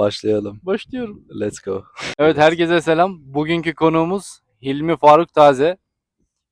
Başlayalım. Başlıyorum. Let's go. Evet herkese selam. Bugünkü konuğumuz Hilmi Faruk Taze.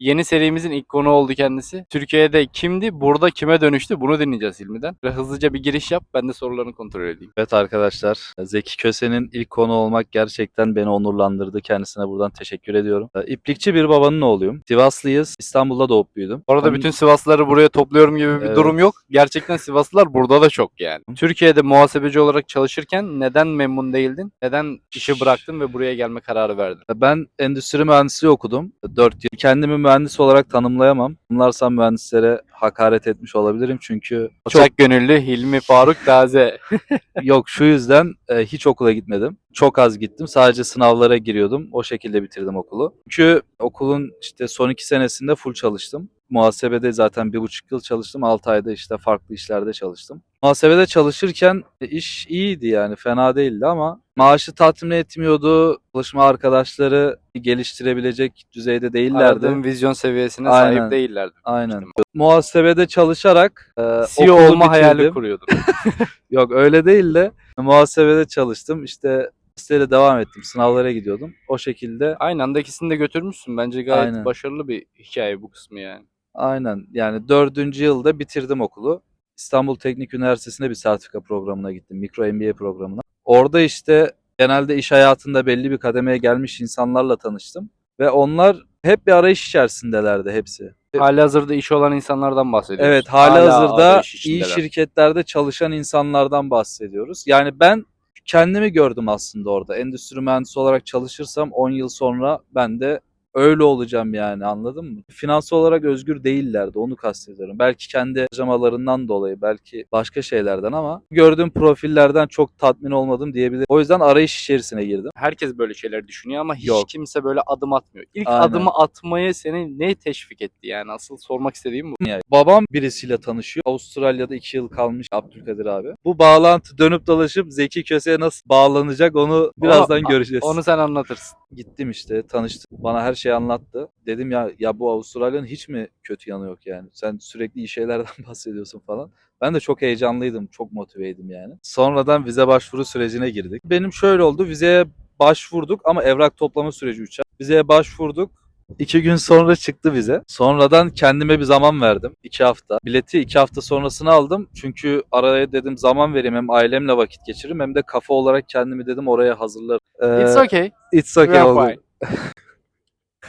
Yeni serimizin ilk konu oldu kendisi. Türkiye'de kimdi? Burada kime dönüştü? Bunu dinleyeceğiz Hilmi'den. Ve hızlıca bir giriş yap. Ben de sorularını kontrol edeyim. Evet arkadaşlar, Zeki Köse'nin ilk konu olmak gerçekten beni onurlandırdı. Kendisine buradan teşekkür ediyorum. Ee, İplikçi bir babanın oğluyum. Sivaslıyız. İstanbul'da doğup büyüdüm. Bu arada bütün Sivaslıları buraya topluyorum gibi bir Evet. durum yok. Gerçekten Sivaslılar burada da çok yani. Türkiye'de muhasebeci olarak çalışırken neden memnun değildin? Neden işi bıraktın ve buraya gelme kararı verdin? Ben endüstri mühendisliği okudum. 4 yıl. Kendimi mühendis olarak tanımlayamam. Bunlarsam mühendislere hakaret etmiş olabilirim. Çünkü çok Çok gönüllü Hilmi Faruk Taze. yok şu yüzden e, hiç okula gitmedim. Çok az gittim. Sadece sınavlara giriyordum. O şekilde bitirdim okulu. Çünkü okulun işte son iki senesinde full çalıştım. Muhasebede zaten bir buçuk yıl çalıştım. 6 ayda işte farklı işlerde çalıştım. Muhasebede çalışırken e, iş iyiydi yani fena değildi ama maaşı tatmin etmiyordu. Çalışma arkadaşları geliştirebilecek düzeyde değillerdi. Aradığın vizyon seviyesine Aynen. sahip değillerdi. Aynen. Muhasebede çalışarak e, CEO olma hayali bitirdim. kuruyordum. Yok öyle değil de muhasebede çalıştım. İşte üniversiteye devam ettim. Sınavlara gidiyordum. O şekilde Aynı anda ikisini de götürmüşsün. Bence gayet Aynen. başarılı bir hikaye bu kısmı yani. Aynen yani dördüncü yılda bitirdim okulu. İstanbul Teknik Üniversitesi'nde bir sertifika programına gittim. Mikro MBA programına. Orada işte genelde iş hayatında belli bir kademeye gelmiş insanlarla tanıştım. Ve onlar hep bir arayış içerisindelerdi hepsi. Hali hazırda işi olan insanlardan bahsediyoruz. Evet, hali hazırda arayış iyi içindeler. şirketlerde çalışan insanlardan bahsediyoruz. Yani ben kendimi gördüm aslında orada. Endüstri mühendisi olarak çalışırsam 10 yıl sonra ben de öyle olacağım yani anladın mı? Finansal olarak özgür değillerdi onu kastediyorum. Belki kendi harcamalarından dolayı belki başka şeylerden ama gördüğüm profillerden çok tatmin olmadım diyebilirim. O yüzden arayış içerisine girdim. Herkes böyle şeyler düşünüyor ama hiç Yok. kimse böyle adım atmıyor. İlk Aynen. adımı atmayı seni ne teşvik etti yani? Asıl sormak istediğim bu. Yani babam birisiyle tanışıyor. Avustralya'da 2 yıl kalmış Abdülkadir abi. Bu bağlantı dönüp dolaşıp Zeki Köse'ye nasıl bağlanacak onu birazdan Onu- göreceğiz. Onu sen anlatırsın. Gittim işte tanıştık. Bana her şeyi anlattı. Dedim ya ya bu Avustralya'nın hiç mi kötü yanı yok yani? Sen sürekli iyi şeylerden bahsediyorsun falan. Ben de çok heyecanlıydım. Çok motiveydim yani. Sonradan vize başvuru sürecine girdik. Benim şöyle oldu. Vizeye başvurduk ama evrak toplama süreci 3 ay. Vizeye başvurduk. İki gün sonra çıktı vize. Sonradan kendime bir zaman verdim. iki hafta. Bileti iki hafta sonrasını aldım. Çünkü araya dedim zaman vereyim hem ailemle vakit geçiririm hem de kafa olarak kendimi dedim oraya hazırlarım. Ee, It's okay. It's okay are oldu. fine.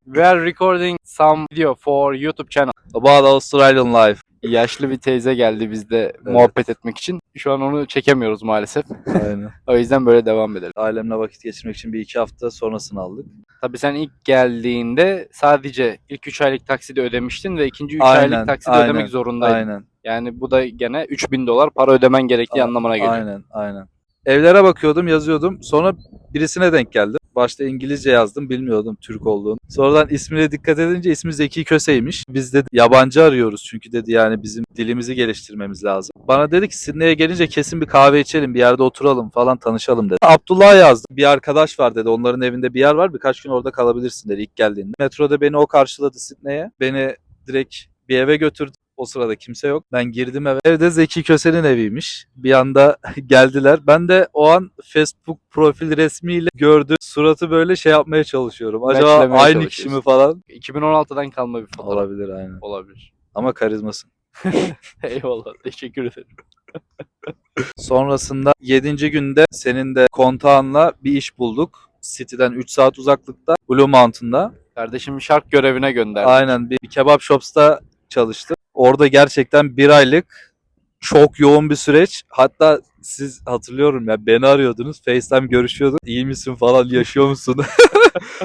We are recording some video for YouTube channel. About Australian life. Yaşlı bir teyze geldi bizde muhabbet etmek için. Şu an onu çekemiyoruz maalesef. Aynen. O yüzden böyle devam edelim. Ailemle vakit geçirmek için bir iki hafta sonrasını aldık. Tabii sen ilk geldiğinde sadece ilk 3 aylık taksidi ödemiştin ve ikinci 3 Aynen, aylık taksidi aynen, ödemek zorundaydın. Aynen. Yani bu da gene 3000 dolar para ödemen gerektiği anlamına geliyor. Aynen, aynen. Evlere bakıyordum, yazıyordum. Sonra birisine denk geldim. Başta İngilizce yazdım, bilmiyordum Türk olduğunu. Sonradan ismine dikkat edince ismi Zeki Köse'ymiş. Biz de yabancı arıyoruz çünkü dedi yani bizim dilimizi geliştirmemiz lazım. Bana dedi ki Sydney'e gelince kesin bir kahve içelim, bir yerde oturalım falan tanışalım dedi. Abdullah yazdım. Bir arkadaş var dedi. Onların evinde bir yer var. Birkaç gün orada kalabilirsin dedi ilk geldiğinde. Metroda beni o karşıladı Sydney'e. Beni direkt bir eve götürdü. O sırada kimse yok. Ben girdim eve. Evde Zeki Köse'nin eviymiş. Bir anda geldiler. Ben de o an Facebook profil resmiyle gördüm. Suratı böyle şey yapmaya çalışıyorum. Acaba Matchlemeye aynı kişi mi falan? 2016'dan kalma bir fotoğraf Olabilir aynen. olabilir. Ama karizması. Eyvallah. Teşekkür ederim. Sonrasında 7. günde senin de kontağınla bir iş bulduk. City'den 3 saat uzaklıkta. Blue Mountain'da. Kardeşim şark görevine gönderdi. Aynen bir, bir kebap shops'ta çalıştı. Orada gerçekten bir aylık çok yoğun bir süreç. Hatta siz hatırlıyorum ya beni arıyordunuz. FaceTime görüşüyorduk. İyi misin falan yaşıyor musun?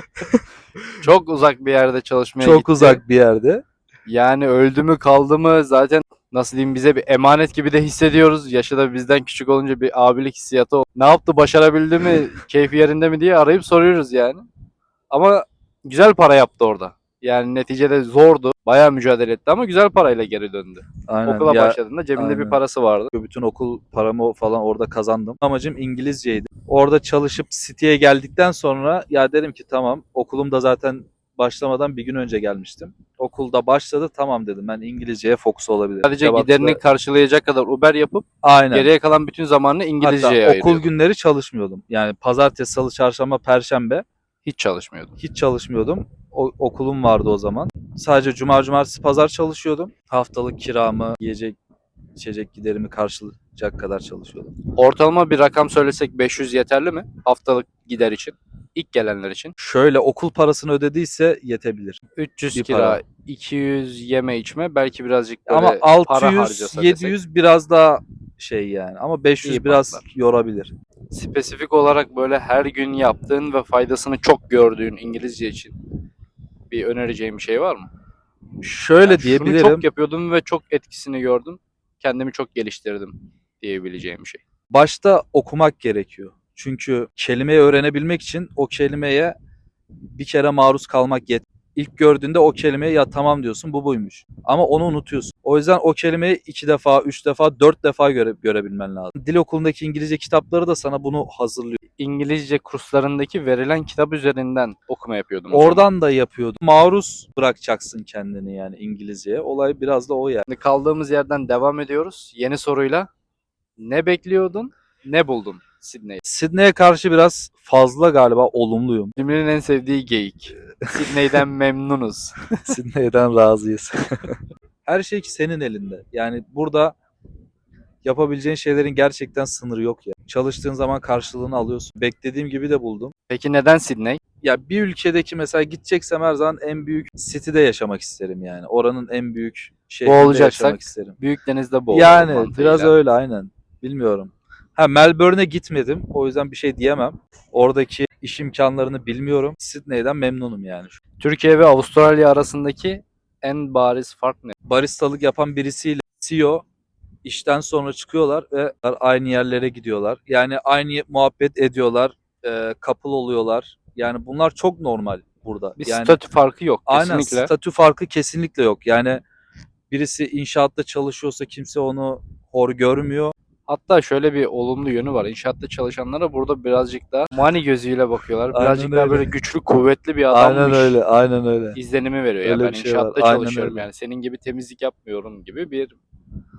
Çok uzak bir yerde çalışmaya çok gitti. uzak bir yerde. Yani öldü mü kaldı mı zaten nasıl diyeyim bize bir emanet gibi de hissediyoruz. Yaşı da bizden küçük olunca bir abilik hissiyatı. Ne yaptı başarabildi mi keyfi yerinde mi diye arayıp soruyoruz yani. Ama güzel para yaptı orada. Yani neticede zordu. Bayağı mücadele etti ama güzel parayla geri döndü. Aynen. Okula Ya, başladığında cebinde bir aynen. parası vardı. bütün okul paramı falan orada kazandım. Amacım İngilizceydi. Orada çalışıp City'ye geldikten sonra ya dedim ki tamam okulum da zaten başlamadan bir gün önce gelmiştim. Okulda başladı tamam dedim ben İngilizceye fokus olabilirim. Sadece Kebapçıda- giderini karşılayacak kadar Uber yapıp Aynen. geriye kalan bütün zamanını İngilizceye Hatta okul günleri çalışmıyordum. Yani pazartesi, salı, çarşamba, perşembe Hiç çalışmıyordun. hiç çalışmıyordum. O, okulum vardı o zaman. Sadece cuma, cumartesi, pazar çalışıyordum. Haftalık kiramı, yiyecek, içecek giderimi karşılayacak kadar çalışıyordum. Ortalama bir rakam söylesek 500 yeterli mi? Haftalık gider için. İlk gelenler için. Şöyle okul parasını ödediyse yetebilir. 300 Bir kira, para. 200 yeme içme belki birazcık böyle Ama para 600, harcasa 700 biraz daha şey yani. Ama 500 İyi biraz patlar. yorabilir. desek. spesifik olarak böyle her gün yaptığın ve faydasını çok gördüğün İngilizce için bir önereceğim bir şey var mı? Şöyle Yani şunu diyebilirim. çok yapıyordum ve çok etkisini gördüm. Kendimi çok geliştirdim diyebileceğim bir şey. başta okumak gerekiyor. Çünkü kelimeyi öğrenebilmek için o kelimeye bir kere maruz kalmak yet. İlk gördüğünde o kelimeye ya tamam diyorsun bu buymuş. Ama onu unutuyorsun. O yüzden o kelimeyi iki defa, üç defa, dört defa göre, görebilmen lazım. Dil okulundaki İngilizce kitapları da sana bunu hazırlıyor. İngilizce kurslarındaki verilen kitap üzerinden okuma yapıyordum. Oradan da yapıyordum. Maruz bırakacaksın kendini yani İngilizceye. Olay biraz da o yani. Şimdi kaldığımız yerden devam ediyoruz. Yeni soruyla ne bekliyordun, ne buldun Sydney? Sydney'e karşı biraz fazla galiba olumluyum. Filminin en sevdiği geyik. Sydney'den memnunuz. Sydney'den razıyız. Her şey senin elinde. Yani burada yapabileceğin şeylerin gerçekten sınırı yok ya. Çalıştığın zaman karşılığını alıyorsun. Beklediğim gibi de buldum. Peki neden Sydney? Ya bir ülkedeki mesela gideceksem her zaman en büyük city'de yaşamak isterim yani. Oranın en büyük şehrinde yaşamak isterim. Büyük denizde boğulur yani mantığıyla. biraz öyle aynen. Bilmiyorum. Ha Melbourne'e gitmedim. O yüzden bir şey diyemem. Oradaki iş imkanlarını bilmiyorum. Sydney'den memnunum yani. Türkiye ve Avustralya arasındaki en bariz fark ne? baristalık yapan birisiyle CEO işten sonra çıkıyorlar ve aynı yerlere gidiyorlar. Yani aynı muhabbet ediyorlar, e, couple oluyorlar. Yani bunlar çok normal burada. Bir yani statü farkı yok aynen kesinlikle. statü farkı kesinlikle yok. Yani birisi inşaatta çalışıyorsa kimse onu hor görmüyor. Hatta şöyle bir olumlu yönü var. İnşaatta çalışanlara burada birazcık daha money gözüyle bakıyorlar. Aynen Birazcık daha öyle. böyle güçlü, kuvvetli bir adammış. aynen öyle. izlenimi veriyor. Öyle ya ben bir şey var. inşaatta Aynen çalışıyorum öyle. yani senin gibi temizlik yapmıyorum gibi bir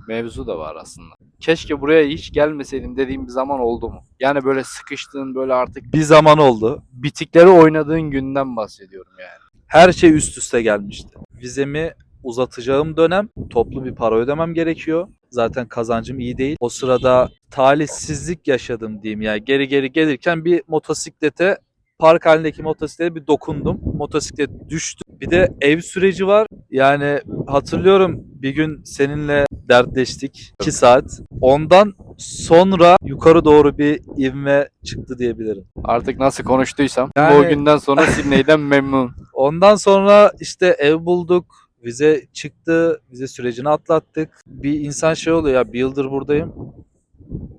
mevzu da var aslında. Keşke buraya hiç gelmeseydim dediğim bir zaman oldu mu? Yani böyle sıkıştığın böyle artık Bir zaman oldu. bitikleri oynadığın günden bahsediyorum yani. Her şey üst üste gelmişti. Vizemi uzatacağım dönem toplu bir para ödemem gerekiyor. Zaten kazancım iyi değil. O sırada talihsizlik yaşadım diyeyim yani. Geri geri gelirken bir motosiklete park halindeki motosiklete bir dokundum. Motosiklet düştü. Bir de ev süreci var. Yani hatırlıyorum bir gün seninle dertleştik. 2 saat. Ondan sonra yukarı doğru bir ivme çıktı diyebilirim. Artık nasıl konuştuysam Yani- o günden sonra Sydney'den memnun. Ondan sonra işte ev bulduk. Vize çıktı. Vize sürecini atlattık. Bir insan şey oluyor ya bir yıldır buradayım.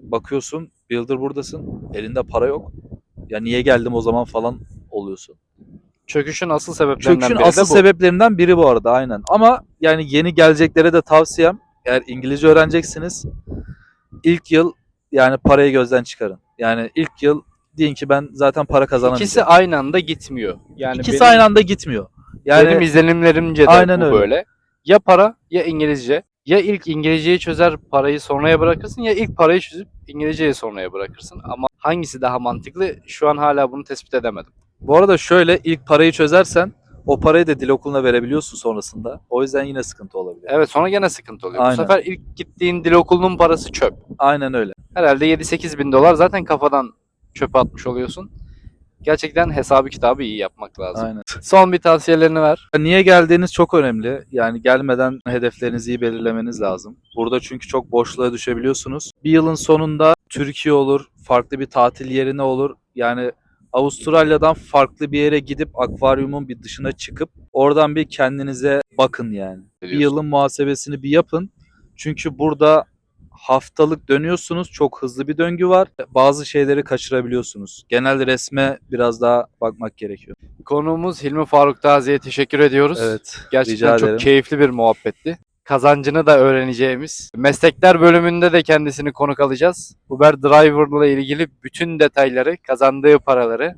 Bakıyorsun bir yıldır buradasın. Elinde para yok. Ya niye geldim o zaman falan oluyorsun. Çöküşün asıl sebeplerinden Çöküşün biri asıl de bu. sebeplerinden biri bu arada aynen. Ama yani yeni geleceklere de tavsiyem eğer İngilizce öğreneceksiniz ilk yıl yani parayı gözden çıkarın. Yani ilk yıl deyin ki ben zaten para kazanamayacağım. İkisi aynı anda gitmiyor. Yani İkisi benim, aynı anda gitmiyor. Yani benim izlenimlerimce de Aynen bu öyle. böyle. Ya para ya İngilizce. Ya ilk İngilizceyi çözer parayı sonraya bırakırsın ya ilk parayı çözüp İngilizceyi sonraya bırakırsın. Ama hangisi daha mantıklı şu an hala bunu tespit edemedim. Bu arada şöyle ilk parayı çözersen o parayı da dil okuluna verebiliyorsun sonrasında. O yüzden yine sıkıntı olabilir. Evet sonra gene sıkıntı oluyor. Aynen. Bu sefer ilk gittiğin dil okulunun parası çöp. Aynen öyle. Herhalde 7-8 bin dolar zaten kafadan çöpe atmış oluyorsun. Gerçekten hesabı kitabı iyi yapmak lazım. Aynen. Son bir tavsiyelerini ver. Niye geldiğiniz çok önemli. Yani gelmeden hedeflerinizi iyi belirlemeniz lazım. Burada çünkü çok boşluğa düşebiliyorsunuz. Bir yılın sonunda Türkiye olur, farklı bir tatil yerine olur. Yani Avustralya'dan farklı bir yere gidip akvaryumun bir dışına çıkıp oradan bir kendinize bakın yani. Bir yılın muhasebesini bir yapın. Çünkü burada haftalık dönüyorsunuz. Çok hızlı bir döngü var. Bazı şeyleri kaçırabiliyorsunuz. Genel resme biraz daha bakmak gerekiyor. Konuğumuz Hilmi Faruk Tazi'ye teşekkür ediyoruz. Evet. Gerçekten rica çok ederim. keyifli bir muhabbetti. Kazancını da öğreneceğimiz. Meslekler bölümünde de kendisini konuk alacağız. Uber Driver'la ilgili bütün detayları, kazandığı paraları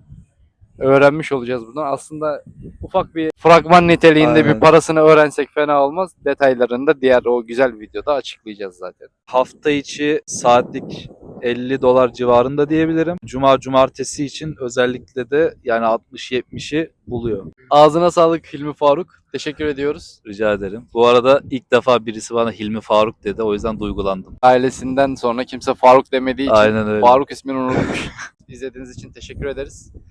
öğrenmiş olacağız buradan. Aslında ufak bir fragman niteliğinde Aynen. bir parasını öğrensek fena olmaz. Detaylarını da diğer o güzel videoda açıklayacağız zaten. Hafta içi saatlik 50 dolar civarında diyebilirim. Cuma cumartesi için özellikle de yani 60-70'i buluyor. Ağzına sağlık Hilmi Faruk. Teşekkür ediyoruz. Rica ederim. Bu arada ilk defa birisi bana Hilmi Faruk dedi. O yüzden duygulandım. Ailesinden sonra kimse Faruk demediği için Aynen öyle. Faruk ismini unutmuş. İzlediğiniz için teşekkür ederiz.